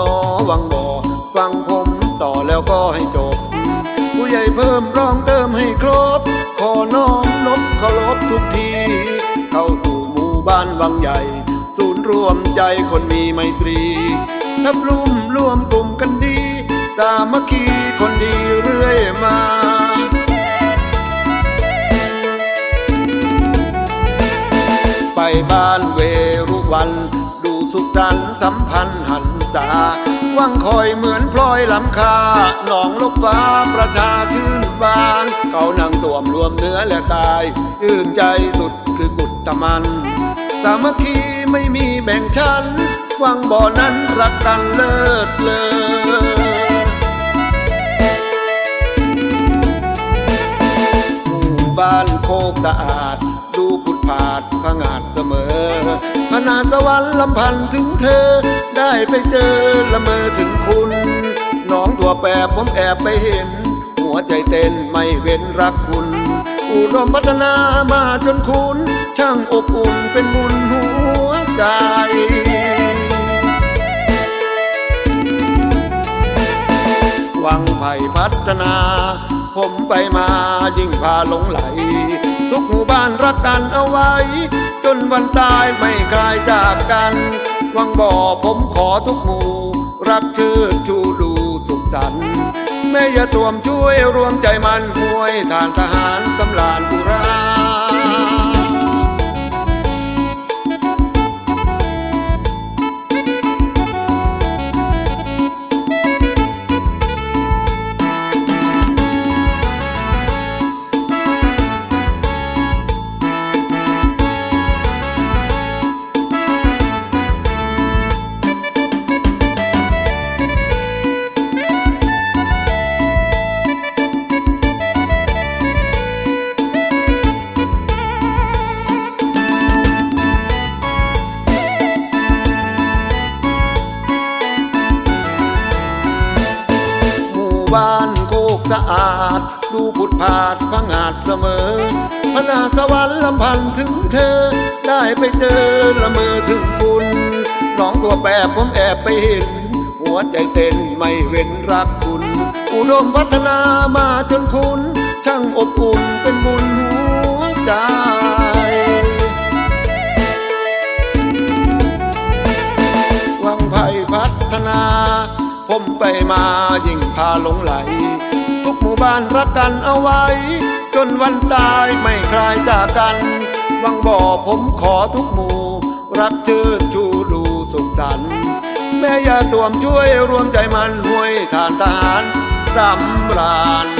น้อวังบ่อฟังผมต่อแล้วก็ให้จบ ผู้ใหญ่เพิ่มร้องเติมให้ครบ ขอน้อมนบเคารพทุกที เข้าสู่หมู่บ้านวังใหญ่ ศูนย์รวมใจคนมีไมตรีทับลุ่มรวมกลุ่มกันดี สามัคคีคนดีเรื่อยมาไปบ้านเวรุวัน ดูสุขสันต์สัมพันธ์ วังคอยเหมือนพลอยลำคาหนองลกฟ้าประชาชื่นบานเขานั่งตัวมรวมเนื้อและกายยื่นใจสุดคือกุตตมัน สามัคคีไม่มีแบ่งชั้นวังบ่อนั้นรักกันเลิศเลอหมู่บ้านโคกสะอาด ดูผุดผาดผงาดเสมอพนา สวรรค์ลำพันถึงเธอ ได้ไปเจอละเมอถึงคุณ น้องตัวแปรผมแอบไปเห็น หัวใจเต้นไม่เว้นรักคุณ อุดมพัฒนามาจนคุณ ช่างอบอุ่นเป็นบุญหัวใจวังไผ่พัฒนา ผมไปมายิ่งพาหลงไหล ทุกหมู่บ้านรักกันเอาไว้ จนวันตายไม่คลายจากกัน วังบ่อผมขอทุกหมู่ รักชื่อชูดูสุขสันต์แม่อย่าตวมช่วยรวมใจมันห้วยทานทหารสำลานบุรา สะอาด ดูผุดผาดผงาดเสมอ พนาสวรรค์ลำพันถึงเธอ ได้ไปเจอละเมอถึงคุณน้องตัวแปรผมแอบไปเห็น หัวใจเต้นไม่เว้นรักคุณ อุดมพัฒนามาจนคุณ ช่างอบอุ่นเป็นบุญหัวใจวังไผ่พัฒนา ผมไปมายิ่งพาหลงไหล บ้านรักกันเอาไว้ จนวันตายไม่คลายจากกันวังบ่อผมขอทุกหมู่ รักเชิดชูดูสุขสันต์แม่ยาตวมช่วยรวมใจมันห่วยทานทหารสำราญผู้ปรา